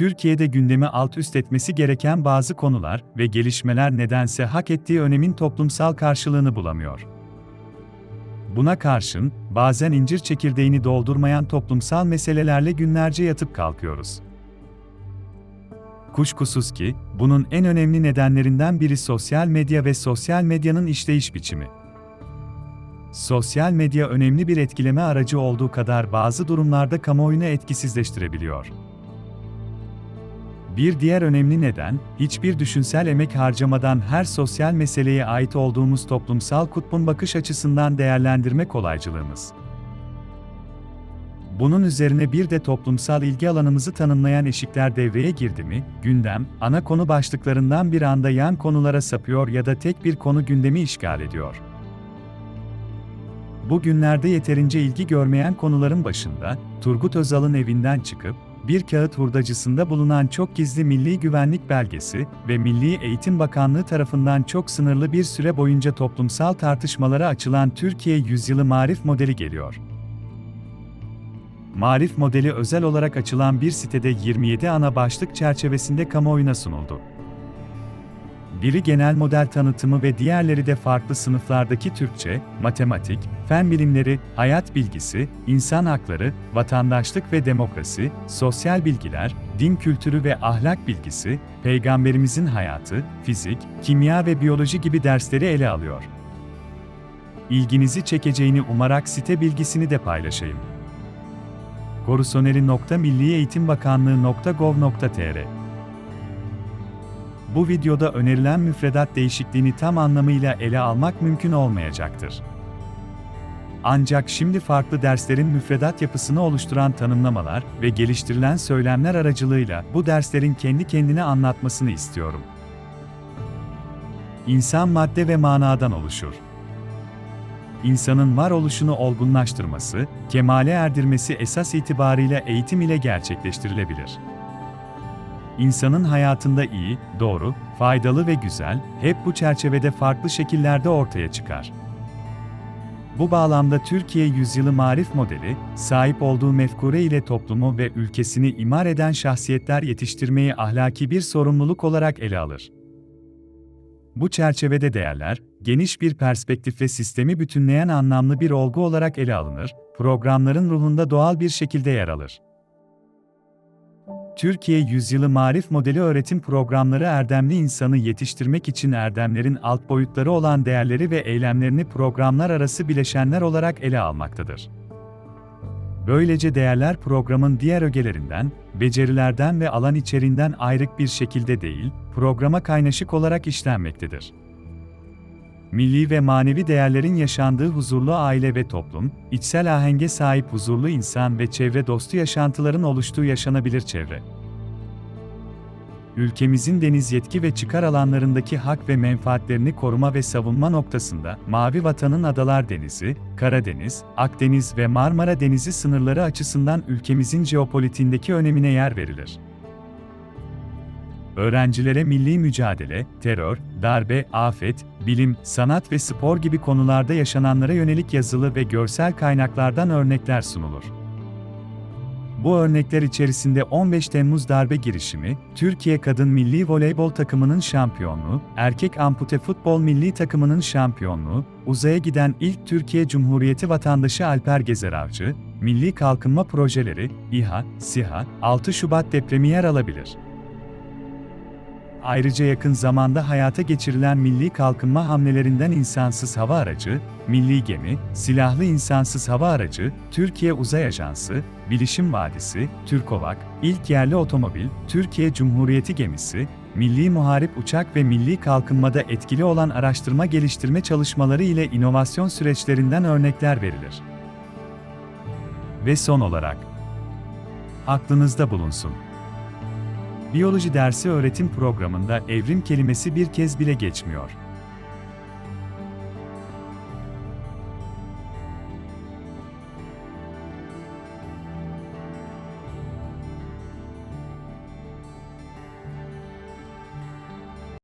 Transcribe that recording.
Türkiye'de gündemi alt üst etmesi gereken bazı konular ve gelişmeler nedense hak ettiği önemin toplumsal karşılığını bulamıyor. Buna karşın, bazen incir çekirdeğini doldurmayan toplumsal meselelerle günlerce yatıp kalkıyoruz. Kuşkusuz ki, bunun en önemli nedenlerinden biri sosyal medya ve sosyal medyanın işleyiş biçimi. Sosyal medya önemli bir etkileme aracı olduğu kadar bazı durumlarda kamuoyunu etkisizleştirebiliyor. Bir diğer önemli neden, hiçbir düşünsel emek harcamadan her sosyal meseleye ait olduğumuz toplumsal kutbun bakış açısından değerlendirme kolaycılığımız. Bunun üzerine bir de toplumsal ilgi alanımızı tanımlayan eşikler devreye girdi mi, gündem, ana konu başlıklarından bir anda yan konulara sapıyor ya da tek bir konu gündemi işgal ediyor. Bugünlerde yeterince ilgi görmeyen konuların başında, Turgut Özal'ın evinden çıkıp, bir kağıt hurdacısında bulunan çok gizli milli güvenlik belgesi ve Milli Eğitim Bakanlığı tarafından çok sınırlı bir süre boyunca toplumsal tartışmalara açılan Türkiye Yüzyılı Marif modeli geliyor. Marif modeli özel olarak açılan bir sitede 27 ana başlık çerçevesinde kamuoyuna sunuldu. Biri genel model tanıtımı ve diğerleri de farklı sınıflardaki Türkçe, matematik, fen bilimleri, hayat bilgisi, insan hakları, vatandaşlık ve demokrasi, sosyal bilgiler, din kültürü ve ahlak bilgisi, peygamberimizin hayatı, fizik, kimya ve biyoloji gibi dersleri ele alıyor. İlginizi çekeceğini umarak site bilgisini de paylaşayım. korusoneri.millieeğitimbakanlığı.gov.tr Bu videoda önerilen müfredat değişikliğini tam anlamıyla ele almak mümkün olmayacaktır. Ancak şimdi farklı derslerin müfredat yapısını oluşturan tanımlamalar ve geliştirilen söylemler aracılığıyla bu derslerin kendi kendine anlatmasını istiyorum. İnsan madde ve manadan oluşur. İnsanın varoluşunu olgunlaştırması, kemale erdirmesi esas itibariyle eğitim ile gerçekleştirilebilir. İnsanın hayatında iyi, doğru, faydalı ve güzel, hep bu çerçevede farklı şekillerde ortaya çıkar. Bu bağlamda Türkiye Yüzyılı Marif Modeli, sahip olduğu mefkure ile toplumu ve ülkesini imar eden şahsiyetler yetiştirmeyi ahlaki bir sorumluluk olarak ele alır. Bu çerçevede değerler, geniş bir perspektif ve sistemi bütünleyen anlamlı bir olgu olarak ele alınır, programların ruhunda doğal bir şekilde yer alır. Türkiye Yüzyılı Marif Modeli öğretim programları erdemli insanı yetiştirmek için erdemlerin alt boyutları olan değerleri ve eylemlerini programlar arası bileşenler olarak ele almaktadır. Böylece değerler programın diğer ögelerinden, becerilerden ve alan içeriğinden ayrık bir şekilde değil, programa kaynaşık olarak işlenmektedir. Milli ve manevi değerlerin yaşandığı huzurlu aile ve toplum, içsel ahenge sahip huzurlu insan ve çevre dostu yaşantıların oluştuğu yaşanabilir çevre. Ülkemizin deniz yetki ve çıkar alanlarındaki hak ve menfaatlerini koruma ve savunma noktasında Mavi Vatan'ın Adalar Denizi, Karadeniz, Akdeniz ve Marmara Denizi sınırları açısından ülkemizin jeopolitiğindeki önemine yer verilir. Öğrencilere milli mücadele, terör, darbe, afet, bilim, sanat ve spor gibi konularda yaşananlara yönelik yazılı ve görsel kaynaklardan örnekler sunulur. Bu örnekler içerisinde 15 Temmuz darbe girişimi, Türkiye Kadın Milli Voleybol takımının şampiyonluğu, Erkek Ampute Futbol Milli takımının şampiyonluğu, uzaya giden ilk Türkiye Cumhuriyeti vatandaşı Alper Gezer Avcı, milli kalkınma projeleri, İHA, SİHA, 6 Şubat depremi yer alabilir. Ayrıca yakın zamanda hayata geçirilen milli kalkınma hamlelerinden insansız hava aracı, milli gemi, silahlı insansız hava aracı, Türkiye Uzay Ajansı, Bilişim Vadisi, Türkovak, ilk yerli otomobil, Türkiye Cumhuriyeti gemisi, milli muharip uçak ve milli kalkınmada etkili olan araştırma geliştirme çalışmaları ile inovasyon süreçlerinden örnekler verilir. Ve son olarak, aklınızda bulunsun. Biyoloji dersi öğretim programında evrim kelimesi bir kez bile geçmiyor.